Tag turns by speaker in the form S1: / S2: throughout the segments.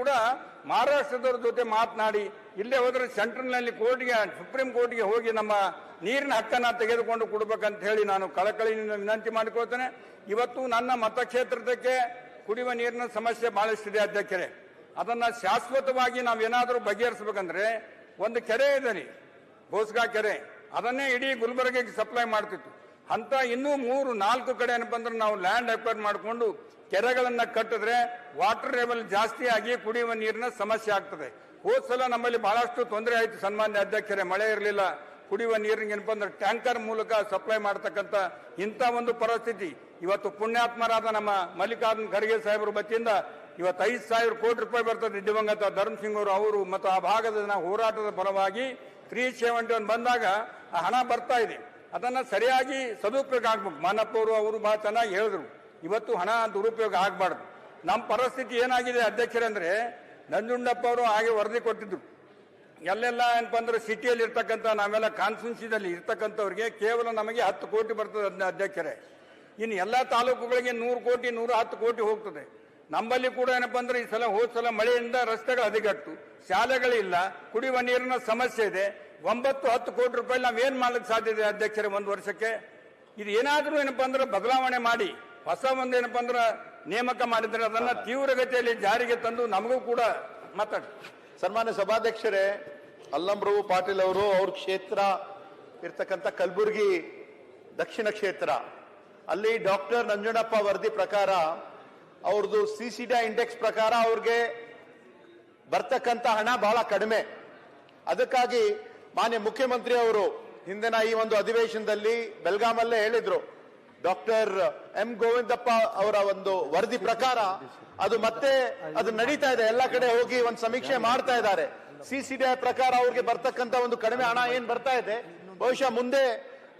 S1: ಕೂಡ ಮಹಾರಾಷ್ಟ್ರದವ್ರ ಜೊತೆ ಮಾತನಾಡಿ, ಇಲ್ಲೇ ಹೋದ್ರೆ ಸೆಂಟ್ರಲ್ನಲ್ಲಿ ಕೋರ್ಟ್ಗೆ, ಸುಪ್ರೀಂ ಕೋರ್ಟ್ಗೆ ಹೋಗಿ ನಮ್ಮ ನೀರಿನ ಹಕ್ಕನ್ನ ತೆಗೆದುಕೊಂಡು ಕೊಡ್ಬೇಕಂತ ಹೇಳಿ ನಾನು ಕಳಕಳಿಯಿಂದ ವಿನಂತಿ ಮಾಡಿಕೊಳ್ತೇನೆ. ಇವತ್ತು ನನ್ನ ಮತಕ್ಷೇತ್ರದಕ್ಕೆ ಕುಡಿಯುವ ನೀರಿನ ಸಮಸ್ಯೆ ಬಹಳಷ್ಟಿದೆ, ಅಧ್ಯಕ್ಷರೇ. ಅದನ್ನ ಶಾಶ್ವತವಾಗಿ ನಾವೇನಾದರೂ ಬಗೆಹರಿಸಬೇಕಂದ್ರೆ ಒಂದು ಕೆರೆ ಇದೆ ರೀ ಬೋಸ್ಗಾ ಕೆರೆ. ಅದನ್ನೇ ಇಡೀ ಗುಲ್ಬರ್ಗಿಗೆ ಸಪ್ಲೈ ಮಾಡ್ತಿತ್ತು. ಅಂತ ಇನ್ನೂ ಮೂರು, ನಾಲ್ಕು ಕಡೆ ಏನಪ್ಪ ನಾವು ಲ್ಯಾಂಡ್ ಅಕ್ವೈರ್ ಮಾಡಿಕೊಂಡು ಕೆರೆಗಳನ್ನ ಕಟ್ಟಿದ್ರೆ ವಾಟರ್ ಲೆವೆಲ್ ಜಾಸ್ತಿ ಆಗಿ ಕುಡಿಯುವ ನೀರಿನ ಸಮಸ್ಯೆ ಆಗ್ತದೆ. ಹೋದ ಸಲ ನಮ್ಮಲ್ಲಿ ಬಹಳಷ್ಟು ತೊಂದರೆ ಆಯಿತು ಸನ್ಮಾನ್ಯ ಅಧ್ಯಕ್ಷರೇ. ಮಳೆ ಇರಲಿಲ್ಲ, ಕುಡಿಯುವ ನೀರಿನ ಏನಪ್ಪ ಅಂದ್ರೆ ಟ್ಯಾಂಕರ್ ಮೂಲಕ ಸಪ್ಲೈ ಮಾಡತಕ್ಕಂತ ಇಂಥ ಒಂದು ಪರಿಸ್ಥಿತಿ. ಇವತ್ತು ಪುಣ್ಯಾತ್ಮರಾದ ನಮ್ಮ ಮಲ್ಲಿಕಾರ್ಜುನ್ ಖರ್ಗೆ ಸಾಹೇಬರು ಬತ್ತಿಯಿಂದ ಇವತ್ತು ಐದು ಸಾವಿರ ಕೋಟಿ ರೂಪಾಯಿ ಬರ್ತದೆ ದಿವಂಗತ ಧರ್ಮಸಿಂಗ್ ಅವರು ಅವರು ಮತ್ತು ಆ ಭಾಗದ ಹೋರಾಟದ ಫಲವಾಗಿ ತ್ರೀ ಸೆವೆಂಟಿ ಒನ್ ಬಂದಾಗ ಆ ಹಣ ಬರ್ತಾ ಇದೆ. ಅದನ್ನ ಸರಿಯಾಗಿ ಸದುಪಯೋಗ ಆಗ್ಬೇಕು. ಮಾನಪ್ಪ ಅವರು ಬಹಳ ಚೆನ್ನಾಗಿ ಹೇಳಿದ್ರು. ಇವತ್ತು ಹಣ ದುರುಪಯೋಗ ಆಗಬಾರ್ದು. ನಮ್ಮ ಪರಿಸ್ಥಿತಿ ಏನಾಗಿದೆ ಅಧ್ಯಕ್ಷರಂದರೆ ನಂಜುಂಡಪ್ಪ ಅವರು ಹಾಗೆ ವರದಿ ಕೊಟ್ಟಿದ್ರು. ಎಲ್ಲೆಲ್ಲ ಏನಪ್ಪ ಅಂದ್ರೆ ಸಿಟಿಯಲ್ಲಿ ಇರ್ತಕ್ಕಂಥ ನಾವೆಲ್ಲ ಕಾನ್ಸ್ಟಿಟ್ಯೂನ್ಸಿದಲ್ಲಿ ಇರ್ತಕ್ಕಂಥವ್ರಿಗೆ ಕೇವಲ ನಮಗೆ ಹತ್ತು ಕೋಟಿ ಬರ್ತದೆ ಅದನ್ನ ಅಧ್ಯಕ್ಷರೇ. ಇನ್ನು ಎಲ್ಲ ತಾಲೂಕುಗಳಿಗೆ ನೂರು ಕೋಟಿ, ನೂರ ಹತ್ತು ಕೋಟಿ ಹೋಗ್ತದೆ. ನಮ್ಮಲ್ಲಿ ಕೂಡ ಏನಪ್ಪ ಅಂದ್ರೆ ಈ ಸಲ ಹೋದ ಸಲ ಮಳೆಯಿಂದ ರಸ್ತೆಗಳು ಹದಗೆಟ್ಟು ಶಾಲೆಗಳಿಲ್ಲ, ಕುಡಿಯುವ ನೀರಿನ ಸಮಸ್ಯೆ ಇದೆ. ಒಂಬತ್ತು ಹತ್ತು ಕೋಟಿ ರೂಪಾಯಿ ನಾವೇನು ಮಾಡ್ಲಿಕ್ಕೆ ಸಾಧ್ಯ ಇದೆ ಅಧ್ಯಕ್ಷರೇ ಒಂದು ವರ್ಷಕ್ಕೆ? ಇದು ಏನಾದರೂ ಏನಪ್ಪ ಅಂದ್ರೆ ಬದಲಾವಣೆ ಮಾಡಿ ಹೊಸ ಒಂದು ಏನಪ್ಪ ಅಂದ್ರೆ ನೇಮಕ ಮಾಡಿದ್ರೆ ಅದನ್ನ ತೀವ್ರಗತಿಯಲ್ಲಿ ಜಾರಿಗೆ ತಂದು ನಮಗೂ ಕೂಡ ಮಾತಾಡಿ.
S2: ಸನ್ಮಾನ್ಯ ಸಭಾಧ್ಯಕ್ಷರೇ ಅಲ್ಲಂಬ್ರವು ಪಾಟೀಲ್ ಅವರು ಅವ್ರ ಕ್ಷೇತ್ರ ಇರ್ತಕ್ಕಂಥ ಕಲಬುರಗಿ ದಕ್ಷಿಣ ಕ್ಷೇತ್ರ. ಅಲ್ಲಿ ಡಾಕ್ಟರ್ ನಂಜುಂಡಪ್ಪ ವರದಿ ಪ್ರಕಾರ ಅವ್ರದ್ದು ಸಿ ಸಿ ಡಿ ಇಂಡೆಕ್ಸ್ ಪ್ರಕಾರ ಅವ್ರಿಗೆ ಬರ್ತಕ್ಕಂಥ ಹಣ ಬಹಳ ಕಡಿಮೆ. ಅದಕ್ಕಾಗಿ ಮಾನ್ಯ ಮುಖ್ಯಮಂತ್ರಿ ಅವರು ಹಿಂದಿನ ಈ ಒಂದು ಅಧಿವೇಶನದಲ್ಲಿ ಬೆಲ್ಗಾಮಲ್ಲೇ ಹೇಳಿದ್ರು, ಡಾಕ್ಟರ್ ಎಂ ಗೋವಿಂದಪ್ಪ ಅವರ ಒಂದು ವರದಿ ಪ್ರಕಾರ ಅದು ಮತ್ತೆ ಅದು ನಡೀತಾ ಇದೆ, ಎಲ್ಲ ಕಡೆ ಹೋಗಿ ಒಂದು ಸಮೀಕ್ಷೆ ಮಾಡ್ತಾ ಇದ್ದಾರೆ. ಸಿ ಸಿ ಡಿ ಪ್ರಕಾರ ಅವ್ರಿಗೆ ಬರ್ತಕ್ಕಂತ ಒಂದು ಕಡಿಮೆ ಹಣ ಏನ್ ಬರ್ತಾ ಇದೆ? ಬಹುಶಃ ಮುಂದೆ,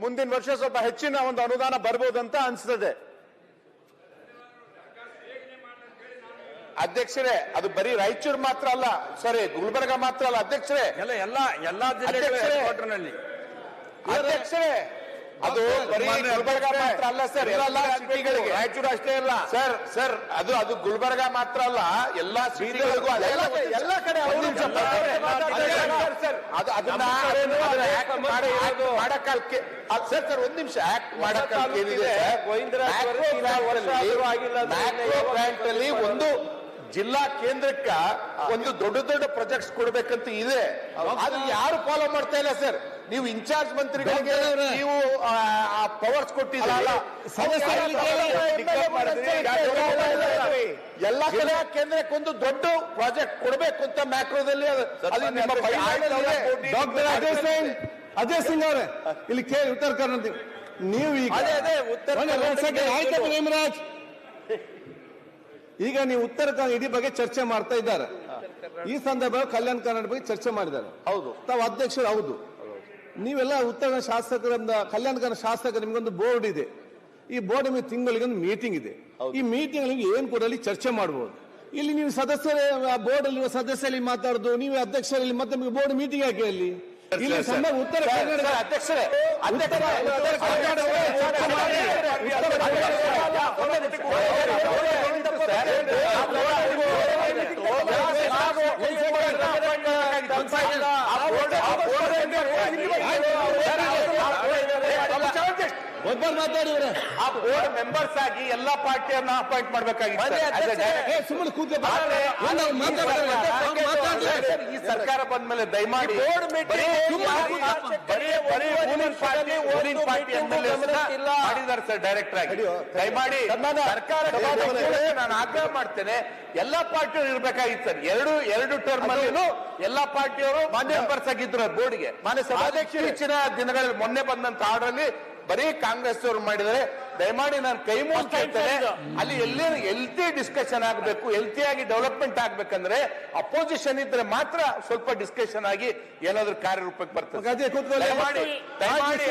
S2: ಮುಂದಿನ ವರ್ಷ ಸ್ವಲ್ಪ ಹೆಚ್ಚಿನ ಒಂದು ಅನುದಾನ ಬರ್ಬೋದಂತ ಅನ್ಸ್ತದೆ. ಅಧ್ಯಕ್ಷರೇ ಅದು ಬರೀ ರಾಯಚೂರು ಮಾತ್ರ ಅಲ್ಲ ಸಾರಿ ಗುಲ್ಬರ್ಗ ಮಾತ್ರ ಅಲ್ಲ ಅಧ್ಯಕ್ಷರೇ.
S1: ಎಲ್ಲ ಎಲ್ಲ ಎಲ್ಲಾ ಜಿಲ್ಲೆಗಳಲ್ಲಿ
S2: ಅಧ್ಯಕ್ಷರೇ. ಅದು ಬರೀ ಗುಲ್ಬರ್ಗ ಮಾತ್ರ ಅಲ್ಲ ಸರ್ ಎಲ್ಲ ಸಿಟಿಗಳಿಗೆ
S1: ರಾಯಚೂರು ಅಷ್ಟೇ ಇಲ್ಲ
S2: ಸರ್ ಸರ್ ಅದು ಅದು ಗುಲ್ಬರ್ಗ ಮಾತ್ರ ಅಲ್ಲ ಎಲ್ಲಾ ಸಿಟಿಗಳಿಗೂ
S1: ಎಲ್ಲಾ ಕಡೆ-
S2: ಅದು ಅದನ್ನ ಮಾಡಕ್ಕೆ ಸರ್ ಸರ್ ಒಂದ್ ನಿಮಿಷ ಆಕ್ಟ್ ಮಾಡಕ್ಕಲ್ಕೆ ಏನಿದೆ ಅಲ್ಲಿ-
S1: ಅಂದ್ರೆ
S2: Macro ಅಲ್ಲಿ ಒಂದು ಜಿಲ್ಲಾ ಕೇಂದ್ರಕ್ಕ ಒಂದು ದೊಡ್ಡ ದೊಡ್ಡ ಪ್ರಾಜೆಕ್ಟ್ಸ್ ಕೊಡ್ಬೇಕಂತ ಇದೆ. ಅದು ಯಾರು ಫಾಲೋ ಮಾಡ್ತಾ ಇಲ್ಲ ಸರ್ ನೀವು ಇನ್ಚಾರ್ಜ್ ಮಂತ್ರಿಗಳಿಗೆ ನೀವು ಪವರ್ಸ್ ಕೊಟ್ಟಿದ್ದೀರಲ್ಲ ಎಲ್ಲ ಕಡೆ ಕೇಂದ್ರಕ್ಕೊಂದು ದೊಡ್ಡ ಪ್ರಾಜೆಕ್ಟ್ ಕೊಡಬೇಕು ಅಂತ ಮ್ಯಾಕ್ರೋದಲ್ಲಿ.
S3: ಡಾಕ್ಟರ್ ಅಜಯ್ ಸಿಂಗ್ ಅಜಯ್ ಸಿಂಗ್ ಅವರೇ ಇಲ್ಲಿ ಕೇಳಿ ಉತ್ತರ ಕರ್ನಾಟಕ ನೀವು ಈಗ
S2: ಅದೇ ಅದೇ ಉತ್ತರ
S3: ಒಂದೇ ಈಗ ನೀವು ಉತ್ತರ ಕನ್ನಡ ಇಡೀ ಬಗ್ಗೆ ಚರ್ಚೆ ಮಾಡ್ತಾ ಇದ್ದಾರೆ. ಈ ಸಂದರ್ಭ ಕಲ್ಯಾಣ ಕರ್ನಾಟಕ ಬಗ್ಗೆ ಚರ್ಚೆ ಮಾಡಿದ್ದಾರೆ.
S2: ಹೌದು.
S3: ತಾವು ಅಧ್ಯಕ್ಷರು ಹೌದು. ನೀವೆಲ್ಲ ಉತ್ತರ ಕನ್ನಡ ಶಾಸಕರಿಂದ ಕಲ್ಯಾಣ ಕನ್ನಡ ಶಾಸಕರು ನಿಮಗೊಂದು ಬೋರ್ಡ್ ಇದೆ. ಈ ಬೋರ್ಡ್ ನಿಮಗೆ ತಿಂಗಳಿಗೆ ಒಂದು ಮೀಟಿಂಗ್ ಇದೆ. ಈ ಮೀಟಿಂಗ್ ನಿಮ್ಗೆ ಏನ್ ಅಲ್ಲಿ ಚರ್ಚೆ ಮಾಡಬಹುದು ಇಲ್ಲಿ ನೀವು ಸದಸ್ಯರ ಬೋರ್ಡ್ ಅಲ್ಲಿ ಸದಸ್ಯರಲ್ಲಿ ಮಾತಾಡುದು ನೀವು ಅಧ್ಯಕ್ಷರಲ್ಲಿ ಮತ್ತೆ ನಿಮಗೆ ಬೋರ್ಡ್ ಮೀಟಿಂಗ್ ಹಾಕಿ ಅಲ್ಲಿ? ಇಲ್ಲಿ ಸಣ್ಣ ಉತ್ತರ ಕನ್ನಡ
S2: ಸರ್, ಅಧ್ಯಕ್ಷರೇ
S3: ಉತ್ತರ ಉತ್ತರ ಕನ್ನಡ ಚರ್ಚೆ ಮಾಡಿ. ಉತ್ತರ ಒಬ್ಬರು ಮಾತಾಡಿದ್ರೆ
S2: ಆ ಬೋರ್ಡ್ ಮೆಂಬರ್ಸ್ ಆಗಿ ಎಲ್ಲಾ ಪಾರ್ಟಿಯನ್ನ ಅಪಾಯಿಂಟ್ ಮಾಡಬೇಕಾಗಿತ್ತು
S3: ಸುಮ್ಮನೆ.
S2: ಈ ಸರ್ಕಾರ ಬಂದ್ಮೇಲೆ ದಯಮಾಡಿ ಬೋರ್ಡ್ ಮಾಡಿದ್ದಾರೆ ಸರ್ ಡೈರೆಕ್ಟರ್ ಆಗಿ. ದಯಮಾಡಿ ಸರ್ಕಾರ ನಾನು ಆಗ್ರಹ ಮಾಡ್ತೇನೆ. ಎಲ್ಲಾ ಪಾರ್ಟಿಯವರು ಇರ್ಬೇಕಾಗಿತ್ತು ಸರ್ ಎರಡು ಎರಡು ಟರ್ಮ್ ಅಲ್ಲಿ ಎಲ್ಲಾ ಪಾರ್ಟಿಯವರು ಮೆಂಬರ್ಸ್ ಆಗಿದ್ರು ಬೋರ್ಡ್ಗೆ ಹೆಚ್ಚಿನ ದಿನಗಳಲ್ಲಿ ಮೊನ್ನೆ ಬಂದಂತ ಆರ್ಡರ್ ಅಲ್ಲಿ ಬರೀ ಕಾಂಗ್ರೆಸ್ ಅವರು ಮಾಡಿದರೆ ದಯಮಾಡಿ ನಾನು ಕೈ ಇರ್ತೇನೆ ಅಲ್ಲಿ ಎಲ್ಲಿ ಎಲ್ತಿ ಡಿಸ್ಕಷನ್ ಆಗಬೇಕು ಆಗಿ ಡೆವಲಪ್ಮೆಂಟ್ ಆಗ್ಬೇಕಂದ್ರೆ ಅಪೋಸಿಷನ್ ಇದ್ರೆ ಮಾತ್ರ ಸ್ವಲ್ಪ ಡಿಸ್ಕಷನ್ ಆಗಿ ಏನಾದ್ರೂ ಕಾರ್ಯರೂಪಕ್ಕೆ ಬರ್ತದೆ. ದಯಮಾಡಿ